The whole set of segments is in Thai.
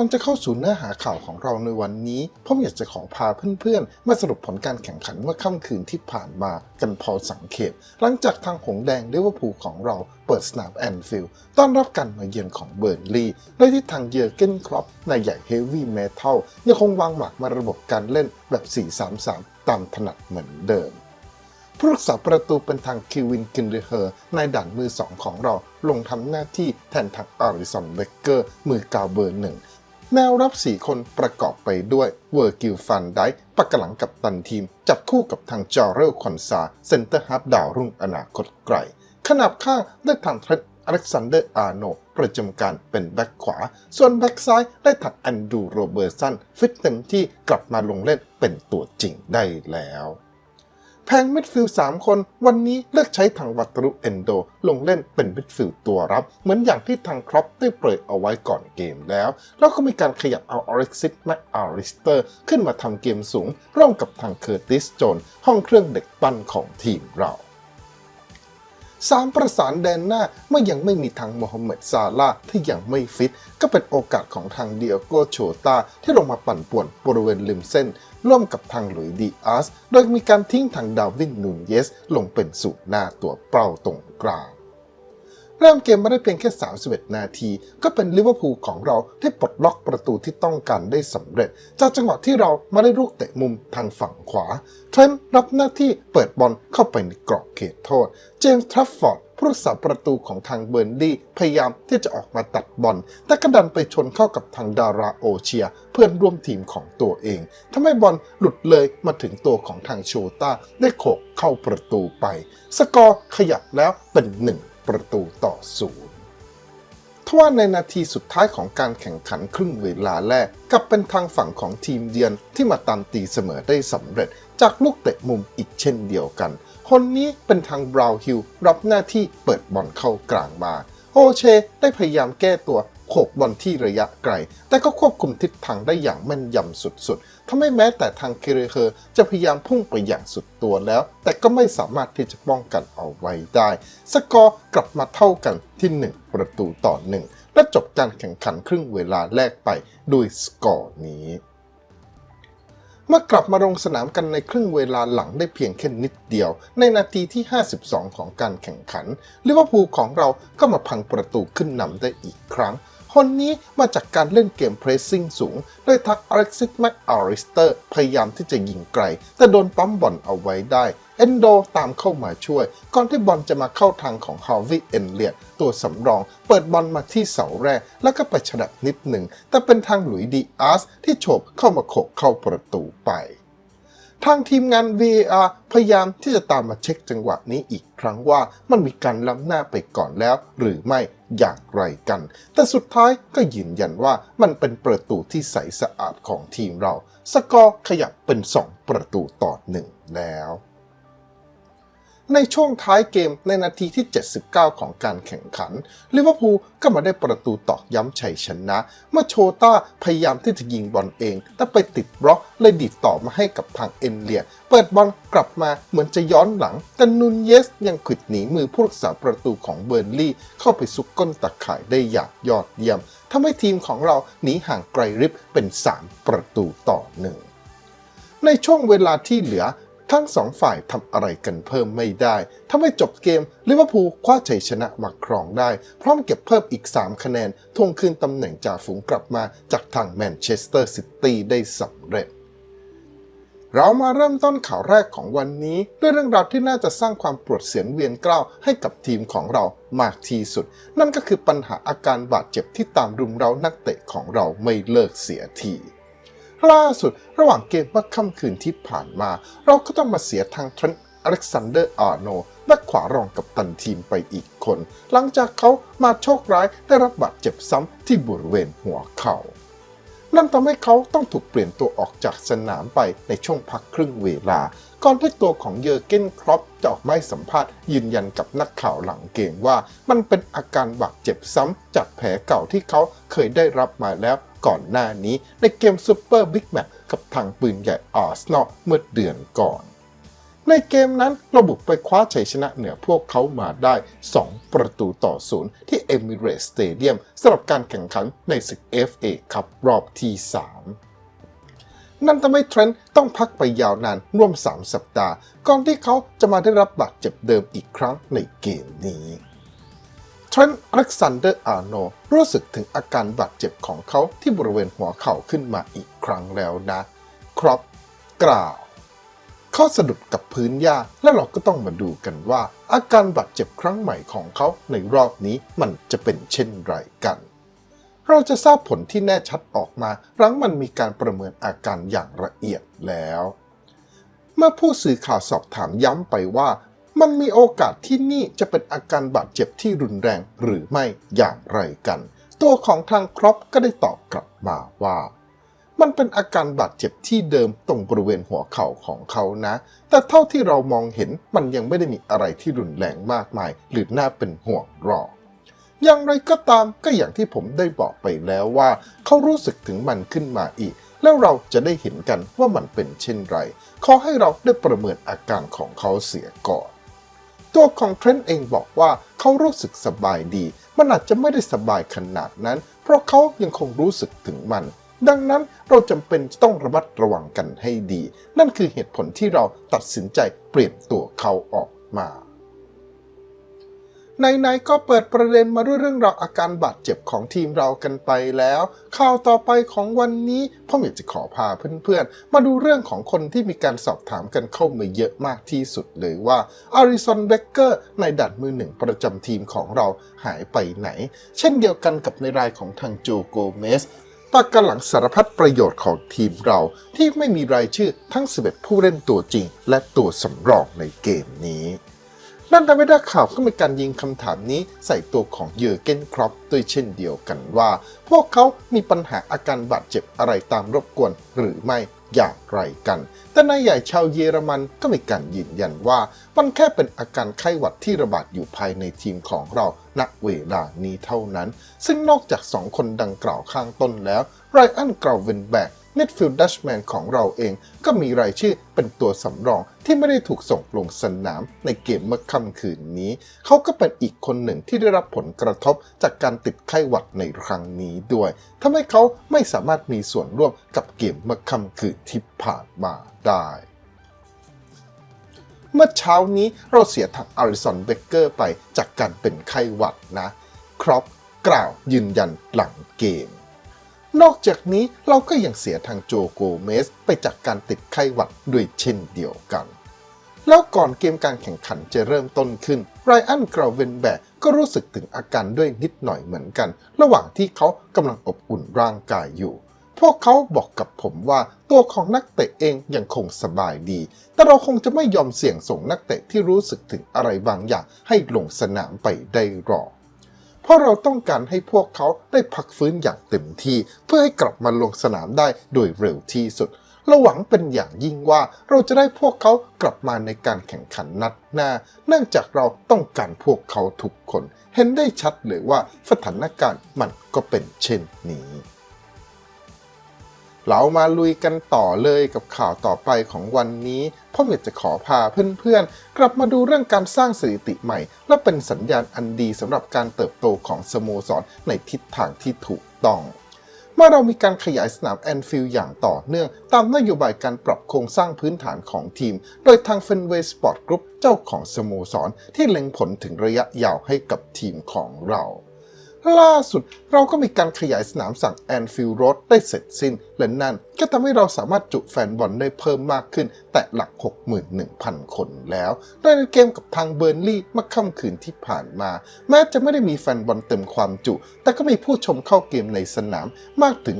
ก่อนจะเข้าสู่เนื้อหาข่าวของเราในวันนี้ ผมอยากจะขอพาเพื่อนๆ มาสรุปผลการแข่งขันเมื่อค่ำคืนที่ผ่านมากันพอสังเขปหลังจากทางหงแดงลิเวอร์พูลของเราเปิดสนามแอนฟิลด์ต้อนรับการมาเยือนของเบิร์นลีย์โดยที่ทางเยอร์เกนครอปนายใหญ่เฮฟวี่เมทัลยังคงวางหมากมาระบบการเล่นแบบ 4-3-3 ตามถนัดเหมือนเดิมผู้รักษาประตูเป็นทางคิวินกินเดเฮอร์ในด่านมือสองของเราลงทำหน้าที่แทนทางอาริสันเบเกอร์มือกาวเบอร์หนึ่ง แนวรับ 4 คนประกอบไปด้วยเวอร์กิลฟันไดปักหลังกับตันทีม จับคู่กับทางจอร์เรลคอนซาเซนเตอร์ฮาร์ฟดาวรุ่งอนาคตไกล ขนาบข้างได้ทางเทรดอเล็กซานเดอร์อาร์โน ประจำการเป็นแบ็คขวา ส่วนแบ็คซ้ายได้ถัดแอนดูโรเบอร์สันฟิตเต็มที่กลับมาลงเล่นเป็นตัวจริงได้แล้ว แพงมิดฟิลด์3คน วันนี้เลือกใช้ทางวัตรุเอนโด ลงเล่นเป็นมิดฟิลด์ตัวรับ เหมือนอย่างที่ทางครอปได้เปิดเอาไว้ก่อนเกมแล้ว แล้วก็มีการขยับเอาออริซิตแมคอาริสเตอร์ ขึ้นมาทำเกมสูง ร่วมกับทางเคอร์ติสโจนห้องเครื่องเด็กปั้นของทีมเรา สามประสานแดนหน้าเมื่อยังไม่มีทางโมฮัมเหม็ดซาลาที่ยังไม่ฟิต ก็เป็นโอกาสของทางเดียโกโชตาที่ลงมาปั่นป่วนบริเวณริมเส้น ร่วมกับทางหลุยดีอาส โดยมีการทิ้งทางดาวินนูนเยส ลงเป็นสูตรหน้าตัวเป้าตรงกลาง เริ่มเกมมาได้เพียงแค่ 31 นาที ก็เป็นลิเวอร์พูลของเราที่ปลดล็อกประตูที่ต้องการได้สำเร็จ จากจังหวะที่เรามาได้ลูกเตะมุมทางฝั่งขวาเทรนต์รับหน้าที่เปิดบอลเข้าไปในกรอบเขตโทษ เจมส์ทรัฟฟอร์ดผู้รักษาประตูของทางเบอร์นลี่พยายามที่จะออกมาตัดบอล แต่กระดันไปชนเข้ากับทางดาราโอเชีย เพื่อนร่วมทีมของตัวเองทำให้บอลหลุดเลยมาถึงตัวของทางโชต้าได้โขกเข้าประตูไป สกอร์ขยับแล้วเป็นหนึ่ง ประตูต่อศูนย์ทว่าในนาทีสุดท้ายของการแข่งขันครึ่งเวลาแรกกลับเป็นทางฝั่งของทีมเยือนที่มาตามตีเสมอได้สำเร็จ จากลูกเตะมุมอีกเช่นเดียวกัน คนนี้เป็นทางบราวฮิลรับหน้าที่เปิดบอลเข้ากลางมา โอเชได้พยายามแก้ตัว โขกบอลที่ระยะไกล แต่ก็ควบคุมทิศทางได้อย่างแม่นยำสุดๆทำให้แม้แต่ทางเคเรเฮอร์จะพยายามพุ่งไปอย่างสุดตัวแล้ว แต่ก็ไม่สามารถที่จะป้องกันเอาไว้ได้ สกอร์กลับมาเท่ากันที่ 1 ประตูต่อ 1 และจบการแข่งขันครึ่งเวลาแรกไปด้วยสกอร์นี้เมื่อกลับมาลงสนามกันในครึ่งเวลาหลังได้เพียงแค่นิดเดียว ในนาทีที่ 52 ของการแข่งขันลิเวอร์พูลของเราก็มาพังประตูขึ้นนำได้อีกครั้ง คนนี้มาจากการเล่นเกมเพรสซิ่งสูง โดยทักอเล็กซิสแมคอาริสเตอร์พยายามที่จะยิงไกล แต่โดนปั๊มบอลเอาไว้ได้เอนโดตามเข้ามาช่วย ก่อนที่บอลจะมาเข้าทางของฮาวิเอนเลียตตัวสำรอง เปิดบอลมาที่เสาแรก แล้วก็ไปฉลับนิดหนึ่ง แต่เป็นทางหลุยดีอาร์สที่โฉบเข้ามาโขกเข้าประตูไป ทางทีมงาน VAR พยายามที่จะตามมาเช็คจังหวะนี้อีกครั้งว่ามันมีการล้ำหน้าไปก่อนแล้ว หรือไม่อย่างไรกัน แต่สุดท้ายก็ยืนยันว่ามันเป็นประตูที่ใสสะอาดของทีมเรา สกอร์ขยับเป็น 2 ประตูต่อหนึ่งแล้ว ในช่วงท้ายเกมในนาทีที่ 79 ของการแข่งขันลิเวอร์พูลก็มาได้ประตูตอกย้ำชัยชนะ เมื่อโชต้าพยายามที่จะยิงบอลเอง แต่ไปติดบล็อกเลยดีดต่อมาให้กับทางเอ็นเลีย เปิดบอลกลับมาเหมือนจะย้อนหลัง แต่นุนเยสยังขิดหนีมือผู้รักษาประตูของเบอร์นลี่ เข้าไปซุกก้นตะข่ายได้อย่างยอดเยี่ยมทำให้ทีมของเราหนีห่างไกลริบเป็น 3 ประตูต่อหนึ่งในช่วงเวลาที่เหลือ ทั้งสองฝ่ายทำอะไรกันเพิ่มไม่ได้ทำให้จบเกมลิเวอร์พูลคว้าชัยชนะมาครองได้ พร้อมเก็บเพิ่มอีก 3 คะแนนทวงคืนตำแหน่งจ่าฝูงกลับมาจากทางแมนเชสเตอร์ซิตี้ได้สำเร็จเรามาเริ่มต้นข่าวแรกของวันนี้ ด้วยเรื่องราวที่น่าจะสร้างความปวดเสียนเวียนกล้าวให้กับทีมของเรามากที่สุด นั่นก็คือปัญหาอาการบาดเจ็บที่ตามรุมเรานักเตะของเราไม่เลิกเสียที ล่าสุด ระหว่างเกมเมื่อค่ำคืนที่ผ่านมา เราก็ต้องมาเสียทางทรนต์อเล็กซานเดอร์อาร์โนแบ็คขวารองกับตันทีมไปอีกคน หลังจากเขามาโชคร้ายได้รับบาดเจ็บซ้ำที่บริเวณหัวเข่านั่นทำให้เขาต้องถูกเปลี่ยนตัวออกจากสนามไปในช่วงพักครึ่งเวลา ก่อนที่ตัวของเยอร์เกนครอปจะออกมาให้สัมภาษณ์ยืนยันกับนักข่าวหลังเกมว่า มันเป็นอาการบาดเจ็บซ้ำจากแผลเก่าที่เขาเคยได้รับมาแล้ว ก่อนหน้านี้ในเกมซูเปอร์บิ๊กแมตช์กับทางปืนใหญ่อาร์เนอลเมื่อเดือนก่อน ในเกมนั้นเราบุกไปคว้าชัยชนะเหนือพวกเขามาได้ 2 ประตูต่อศูนย์ที่เอมิเรสสเตเดียมสำหรับการแข่งขันในศึก FA คัพรอบที่ 3นั่นทำให้เทรนต์ต้องพักไปยาวนานร่วม 3 สัปดาห์ ก่อนที่เขาจะมาได้รับบาดเจ็บเดิมอีกครั้งในเกมนี้ รนต์อเล็กซานเดอร์อาร์โนรู้สึกถึงอาการบาดเจ็บของเขาที่บริเวณหัวเข่าขึ้นมาอีกครั้งแล้วนะ ครอปกล่าวเขาสะดุดกับพื้นหญ้าและเราก็ต้องมาดูกันว่า อาการบาดเจ็บครั้งใหม่ของเขาในรอบนี้มันจะเป็นเช่นไรกัน เราจะทราบผลที่แน่ชัดออกมาหลังมันมีการประเมินอาการอย่างละเอียดแล้ว เมื่อผู้สื่อข่าวสอบถามย้ำไปว่า มันมีโอกาสที่นี่จะเป็นอาการบาดเจ็บที่รุนแรงหรือไม่อย่างไรกัน ตัวของทางครอปก็ได้ตอบกลับมาว่า มันเป็นอาการบาดเจ็บที่เดิมตรงบริเวณหัวเข่าของเขานะ แต่เท่าที่เรามองเห็นมันยังไม่ได้มีอะไรที่รุนแรงมากมาย หรือน่าเป็นห่วงหรอกอย่างไรก็ตามก็อย่างที่ผมได้บอกไปแล้วว่า เขารู้สึกถึงมันขึ้นมาอีก แล้วเราจะได้เห็นกันว่ามันเป็นเช่นไร ขอให้เราได้ประเมินอาการของเขาเสียก่อน ตัวของเทรนต์เองบอกว่าเขารู้สึกสบายดี มันอาจจะไม่ได้สบายขนาดนั้น เพราะเขายังคงรู้สึกถึงมัน ดังนั้นเราจำเป็นต้องระมัดระวังกันให้ดี นั่นคือเหตุผลที่เราตัดสินใจเปลี่ยนตัวเขาออกมา ในๆก็เปิดประเด็นมาด้วยเรื่องราวอาการบาดเจ็บของทีมเรากันไปแล้ว ข่าวต่อไปของวันนี้พ่อยากจะขอพาเพื่อนๆ มาดูเรื่องของคนที่มีการสอบถามกันเข้ามาเยอะมากที่สุดเลยว่าอาริสันเบเกอร์ในดัดมือหนึ่งประจำทีมของเราหายไปไหน เช่นเดียวกันกับในรายของทางโจโกเมสปากกันหลังสารพัดประโยชน์ของทีมเราที่ไม่มีรายชื่อทั้ง 11 ผู้เล่นตัวจริง และตัวสำรองในเกมนี้ นั่นทำให้นักข่าวก็มีการยิงคำถามนี้ใส่ตัวของเยอร์เกนครอปด้วยเช่นเดียวกันว่า พวกเขามีปัญหาอาการบาดเจ็บอะไรตามรบกวนหรือไม่อย่างไรกัน แต่นายใหญ่ชาวเยอรมันก็มีการยืนยันว่า มันแค่เป็นอาการไข้หวัดที่ระบาดอยู่ภายในทีมของเราณเวลานี้เท่านั้น ซึ่งนอกจากสองคนดังกล่าวข้างต้นแล้วไรอันกราวเวนแบก มิดฟิลด์ดัชแมนของเราเอง ก็มีรายชื่อเป็นตัวสำรองที่ไม่ได้ถูกส่งลงสนามในเกมเมื่อค่ำคืนนี้ เขาก็เป็นอีกคนหนึ่งที่ได้รับผลกระทบจากการติดไข้หวัดในครั้งนี้ด้วยทำให้เขาไม่สามารถมีส่วนร่วมกับเกมเมื่อค่ำคืนที่ผ่านมาได้เมื่อเช้านี้เราเสียทางอาริสันเบเกอร์ไปจากการเป็นไข้หวัดนะ ครอปกล่าวยืนยันหลังเกม นอกจากนี้เราก็ยังเสียทางโจโกเมสไปจากการติดไข้หวัดด้วยเช่นเดียวกัน แล้วก่อนเกมการแข่งขันจะเริ่มต้นขึ้นไรอันกราวเวนแบกก็รู้สึกถึงอาการด้วยนิดหน่อยเหมือนกัน ระหว่างที่เขากำลังอบอุ่นร่างกายอยู่ พวกเขาบอกกับผมว่าตัวของนักเตะเองยังคงสบายดี แต่เราคงจะไม่ยอมเสี่ยงส่งนักเตะที่รู้สึกถึงอะไรบางอย่างให้ลงสนามไปได้หรอก เพราะเราต้องการให้พวกเขาได้พักฟื้นอย่างเต็มที่ เพื่อให้กลับมาลงสนามได้โดยเร็วที่สุดเราหวังเป็นอย่างยิ่งว่าเราจะได้พวกเขากลับมาในการแข่งขันนัดหน้า เนื่องจากเราต้องการพวกเขาทุกคน เห็นได้ชัดเลยว่าสถานการณ์มันก็เป็นเช่นนี้ เรามาลุยกันต่อเลยกับข่าวต่อไปของวันนี้ พ่อเมียจะขอพาเพื่อนๆ กลับมาดูเรื่องการสร้างสถิติใหม่ และเป็นสัญญาณอันดีสำหรับการเติบโตของสโมสรในทิศทางที่ถูกต้องเมื่อเรามีการขยายสนามแอนฟิลด์อย่างต่อเนื่อง ตามนโยบายการปรับโครงสร้างพื้นฐานของทีม โดยทาง Fenway Sport Group เจ้าของสโมสรที่เล็งผลถึงระยะยาวให้กับทีมของเรา ล่าสุดเราก็มีการขยายสนามสั่งแอนฟิลด์โรดได้เสร็จสิ้น และนั่นก็ทำให้เราสามารถจุแฟนบอลได้เพิ่มมากขึ้น แต่หลัก 61,000 คนแล้ว โดยในเกมกับทางเบอร์นลี่เมื่อค่ำคืนที่ผ่านมา แม้จะไม่ได้มีแฟนบอลเต็มความจุ แต่ก็มีผู้ชมเข้าเกมในสนามมากถึง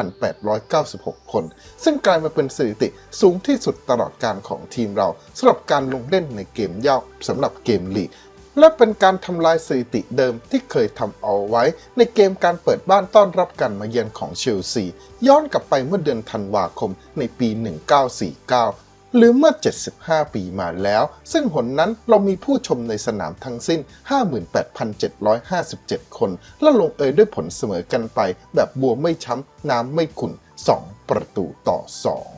59,896 คน ซึ่งกลายมาเป็นสถิติสูงที่สุดตลอดการของทีมเราสำหรับการลงเล่นในเกมเย่าสำหรับเกมลีก และเป็นการทำลายสถิติเดิมที่เคยทำเอาไว้ ในเกมการเปิดบ้านต้อนรับการมาเยือนของเชลซี ย้อนกลับไปเมื่อเดือนธันวาคมในปี 1949หรือเมื่อ 75 ปีมาแล้ว ซึ่งหนนั้นเรามีผู้ชมในสนามทั้งสิ้น 58,757 คน และลงเอยด้วยผลเสมอกันไป แบบบัวไม่ช้ำน้ำไม่ขุ่น 2 ประตูต่อ 2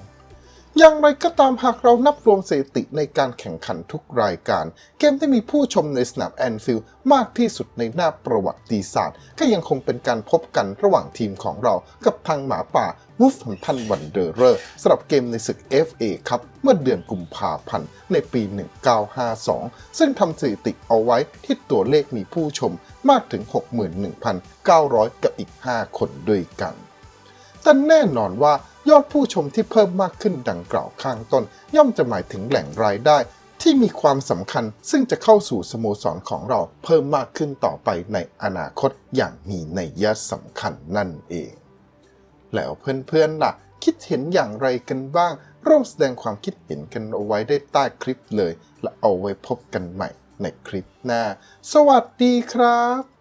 อย่างไรก็ตามหากเรานับรวมสถิติในการแข่งขันทุกรายการ เกมที่มีผู้ชมในสนามแอนฟิลด์มากที่สุดในหน้าประวัติศาสตร์ ก็ยังคงเป็นการพบกันระหว่างทีมของเรากับทางหมาป่าวูฟัมพันวันเดอร์เรอร์สำหรับเกมในศึก FA ครับเมื่อเดือนกุมภาพันธ์ในปี 1952 ซึ่งทำสถิติเอาไว้ที่ตัวเลขมีผู้ชมมากถึง 61,900 กับอีก 5 คนด้วยกันแต่แน่นอนว่า ยอดผู้ชมที่เพิ่มมากขึ้นดังกล่าวข้างต้น ย่อมจะหมายถึงแหล่งรายได้ ที่มีความสำคัญซึ่งจะเข้าสู่สโมสรของเราเพิ่มมากขึ้นต่อไปในอนาคตอย่างมีนัยสำคัญนั่นเอง แล้วเพื่อนๆล่ะ คิดเห็นอย่างไรกันบ้าง ร่วมแสดงความคิดเห็นกันเอาไว้ได้ใต้คลิปเลย และเอาไว้พบกันใหม่ในคลิปหน้า สวัสดีครับ